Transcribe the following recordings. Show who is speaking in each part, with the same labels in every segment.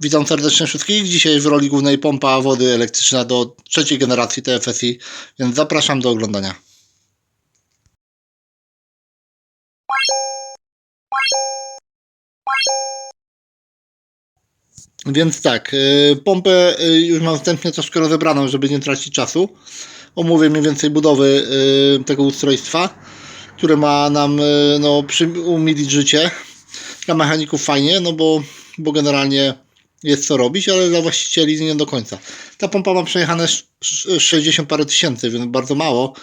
Speaker 1: Witam serdecznie wszystkich. Dzisiaj w roli głównej pompa wody elektryczna do trzeciej generacji TFSI, więc zapraszam do oglądania. Więc tak, y, pompę y, już mam wstępnie troszkę rozebraną, żeby nie tracić czasu. Omówię mniej więcej budowy y, tego ustrojstwa, które ma nam no, umilić życie. Dla mechaników fajnie, no bo, bo generalnie jest co robić, ale dla właścicieli nie do końca. Ta pompa ma przejechane sz- sz- 60 parę tysięcy, więc bardzo mało,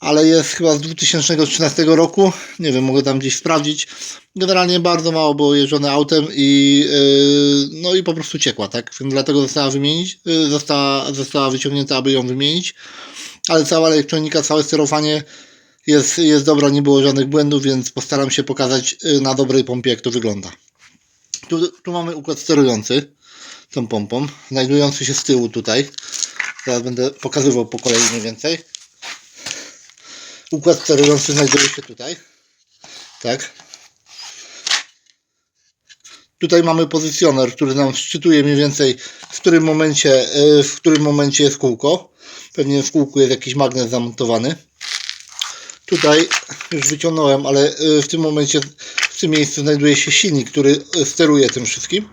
Speaker 1: ale jest chyba z 2013 roku, nie wiem, mogę tam gdzieś sprawdzić. Generalnie bardzo mało było jeżdżone autem i yy, no i po prostu ciekła, tak? Więc dlatego została wymienić, yy, została, została wyciągnięta, aby ją wymienić, ale cała elektronika, całe sterowanie jest, jest dobra, nie było żadnych błędów, więc postaram się pokazać yy, na dobrej pompie, jak to wygląda. Tu, tu mamy układ sterujący tą pompą, znajdujący się z tyłu tutaj. Teraz będę pokazywał po kolei mniej więcej. Układ sterujący znajduje się tutaj. Tak. Tutaj mamy pozycjoner, który nam szczytuje mniej więcej w którym momencie, yy, w którym momencie jest kółko. Pewnie w kółku jest jakiś magnes zamontowany. Tutaj już wyciągnąłem, ale yy, w tym momencie tym miejscu znajduje się silnik, który yy, steruje tym wszystkim.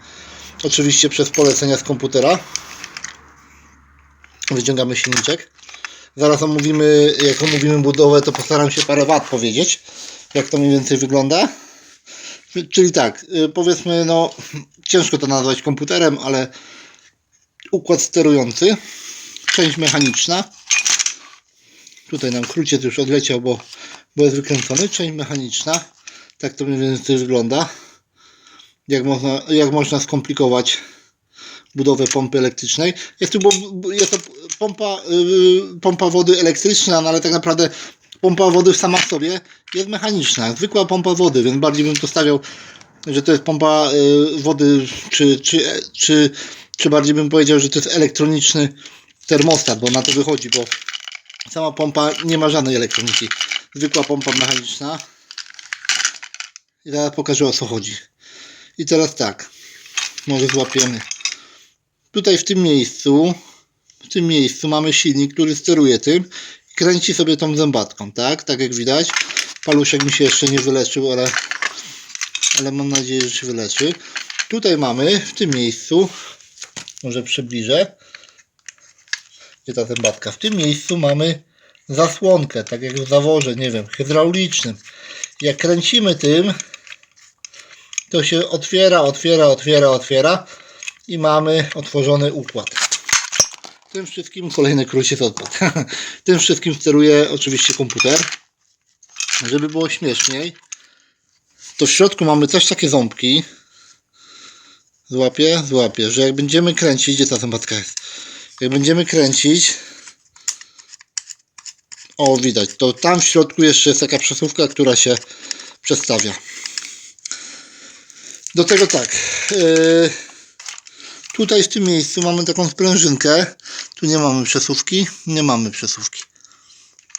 Speaker 1: Oczywiście przez polecenia z komputera. Wyciągamy silniczek. Zaraz omówimy, jak omówimy budowę, to postaram się parę wat powiedzieć, jak to mniej więcej wygląda. Czyli tak, y, powiedzmy, no ciężko to nazwać komputerem, ale układ sterujący, część mechaniczna. Tutaj nam kruciec już odleciał, bo, bo jest wykręcony. Część mechaniczna, tak to mniej więcej wygląda. Jak można, jak można skomplikować budowę pompy elektrycznej. Jest, tu, bo- jest to pompa, yy, pompa wody elektryczna, no ale tak naprawdę pompa wody sama w sobie jest mechaniczna. Zwykła pompa wody, więc bardziej bym to stawiał, że to jest pompa yy, wody, czy, czy, czy, czy bardziej bym powiedział, że to jest elektroniczny termostat, bo na to wychodzi, bo sama pompa nie ma żadnej elektroniki. Zwykła pompa mechaniczna. I zaraz pokażę o co chodzi. I teraz tak, może złapiemy. Tutaj w tym miejscu, w tym miejscu mamy silnik, który steruje tym kręci sobie tą zębatką, tak? Tak jak widać. Paluszek mi się jeszcze nie wyleczył, ale, ale mam nadzieję, że się wyleczy. Tutaj mamy w tym miejscu, może przybliżę, gdzie ta zębatka. W tym miejscu mamy zasłonkę, tak jak w zaworze, nie wiem, hydraulicznym. Jak kręcimy tym, to się otwiera, otwiera, otwiera, otwiera i mamy otworzony układ. Tym wszystkim kolejny kruciec odpadł. Tym wszystkim steruje oczywiście komputer. Żeby było śmieszniej, to w środku mamy też takie ząbki. Złapię, złapię, że jak będziemy kręcić, gdzie ta zębatka jest? Jak będziemy kręcić, o widać, to tam w środku jeszcze jest taka przesuwka, która się przestawia. Do tego tak. Yy, tutaj w tym miejscu mamy taką sprężynkę. Tu nie mamy przesuwki. Nie mamy przesuwki.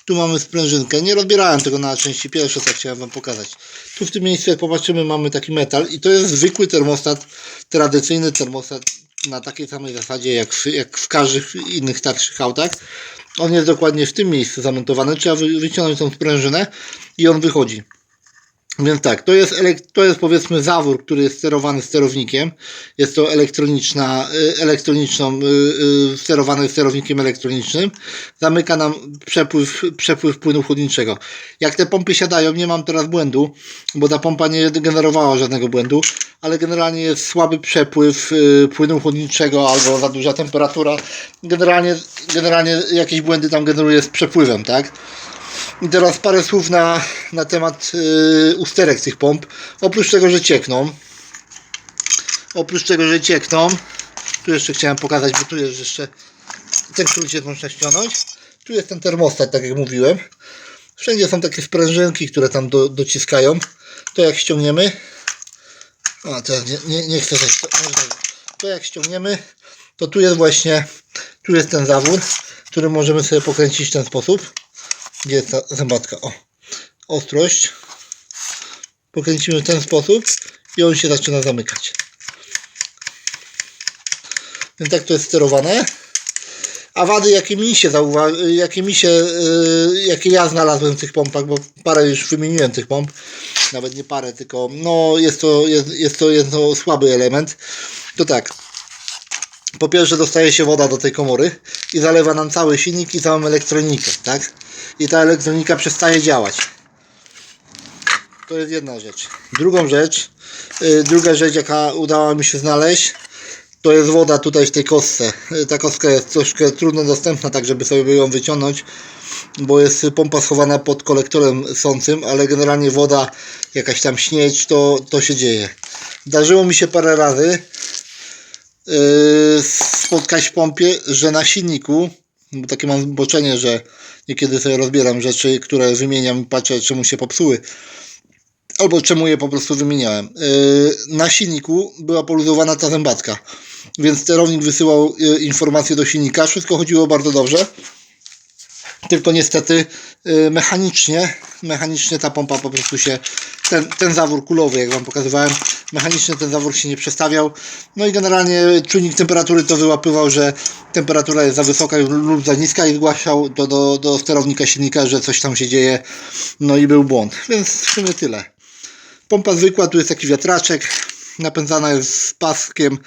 Speaker 1: Tu mamy sprężynkę. Nie rozbierałem tego na części pierwsze, co chciałem Wam pokazać. Tu w tym miejscu, jak popatrzymy, mamy taki metal i to jest zwykły termostat, tradycyjny termostat na takiej samej zasadzie jak w, jak w każdych innych starszych autach. On jest dokładnie w tym miejscu zamontowany. Trzeba wy, wyciągnąć tą sprężynę i on wychodzi. Więc tak, to jest, to jest powiedzmy zawór, który jest sterowany sterownikiem. Jest to elektroniczna, y, elektroniczną, y, y, sterowany sterownikiem elektronicznym. Zamyka nam przepływ, przepływ płynu chłodniczego. Jak te pompy siadają, nie mam teraz błędu, bo ta pompa nie generowała żadnego błędu, ale generalnie jest słaby przepływ płynu chłodniczego albo za duża temperatura. Generalnie, generalnie jakieś błędy tam generuje z przepływem, tak? I teraz parę słów na, na temat yy, usterek tych pomp. Oprócz tego, że ciekną, oprócz tego, że ciekną, tu jeszcze chciałem pokazać, bo tu jest jeszcze ten kruciec można ściągnąć. Tu jest ten termostat, tak jak mówiłem. Wszędzie są takie sprężynki, które tam do, dociskają. To jak ściągniemy, a teraz nie, nie, nie chcę też, to jak ściągniemy, to tu jest właśnie, tu jest ten zawór, który możemy sobie pokręcić w ten sposób. Gdzie jest ta zębatka? O, ostrość. Pokręcimy w ten sposób i on się zaczyna zamykać. Więc tak to jest sterowane. A wady, jakie mi się jakie mi się, yy, jakie ja znalazłem w tych pompach, bo parę już wymieniłem tych pomp, nawet nie parę, tylko no jest to, jest, jest to, jest to słaby element, to tak, po pierwsze dostaje się woda do tej komory i zalewa nam cały silnik i całą elektronikę, tak? I ta elektronika przestaje działać. To jest jedna rzecz. Drugą rzecz, yy, druga rzecz, jaka udała mi się znaleźć, to jest woda tutaj w tej kostce. Yy, Ta kostka jest troszkę trudno dostępna, tak żeby sobie ją wyciągnąć, bo jest pompa schowana pod kolektorem sącym, ale generalnie woda, jakaś tam śnieć, to, to się dzieje. Zdarzyło mi się parę razy, spotkać w pompie, że na silniku, bo takie mam zboczenie, że niekiedy sobie rozbieram rzeczy, które wymieniam i patrzę, czemu się popsuły, albo czemu je po prostu wymieniałem. Yy, na silniku była poluzowana ta zębatka, więc sterownik wysyłał yy, informacje do silnika, wszystko chodziło bardzo dobrze. Tylko niestety yy, mechanicznie, mechanicznie ta pompa po prostu się, ten, ten zawór kulowy, jak Wam pokazywałem, mechanicznie ten zawór się nie przestawiał. No i generalnie czujnik temperatury to wyłapywał, że temperatura jest za wysoka lub za niska i zgłaszał do, do, do sterownika silnika, że coś tam się dzieje. No i był błąd. Więc w sumie tyle. Pompa zwykła, tu jest taki wiatraczek. Napędzana jest paskiem,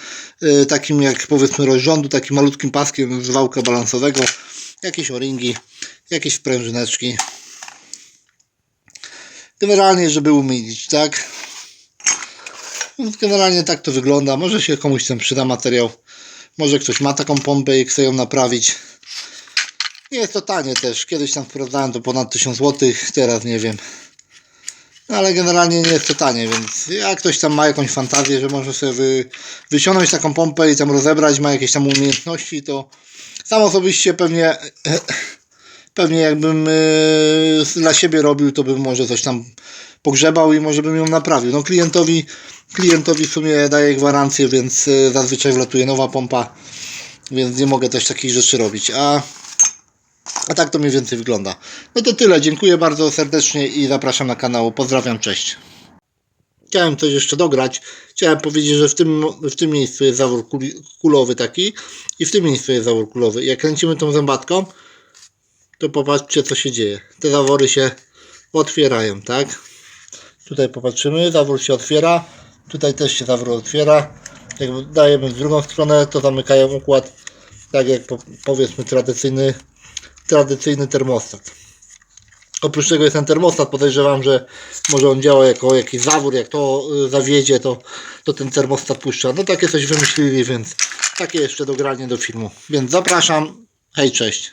Speaker 1: y, takim jak powiedzmy rozrządu, takim malutkim paskiem z wałka balansowego. Jakieś o-ringi, jakieś sprężyneczki. Generalnie, żeby umilić, tak? Więc generalnie tak to wygląda. Może się komuś ten przyda materiał. Może ktoś ma taką pompę i chce ją naprawić. Nie jest to tanie też. Kiedyś tam sprawdzałem to ponad 1000 zł, teraz nie wiem. No ale generalnie nie jest to tanie, więc jak ktoś tam ma jakąś fantazję, że może sobie wy, taką pompę i tam rozebrać, ma jakieś tam umiejętności, to sam osobiście pewnie pewnie jakbym yy, dla siebie robił, to bym może coś tam pogrzebał i może bym ją naprawił. No klientowi, klientowi w sumie daję gwarancję, więc yy, zazwyczaj wlatuje nowa pompa, więc nie mogę też takich rzeczy robić. A a tak to mniej więcej wygląda. No to tyle. Dziękuję bardzo serdecznie i zapraszam na kanał. Pozdrawiam, cześć. Chciałem coś jeszcze dograć. Chciałem powiedzieć, że w tym, w tym miejscu jest zawór kulowy taki i w tym miejscu jest zawór kulowy. Jak kręcimy tą zębatką, to popatrzcie co się dzieje. Te zawory się otwierają, tak? Tutaj popatrzymy, zawór się otwiera. Tutaj też się zawór otwiera. Jak dajemy w drugą stronę, to zamykają układ tak jak po, powiedzmy tradycyjny tradycyjny termostat. Oprócz tego jest ten termostat, podejrzewam, że może on działa jako jakiś zawór, jak to y, zawiedzie, to, to ten termostat puszcza. No takie coś wymyślili, więc takie jeszcze dogranie do filmu. Więc zapraszam. Hej, cześć.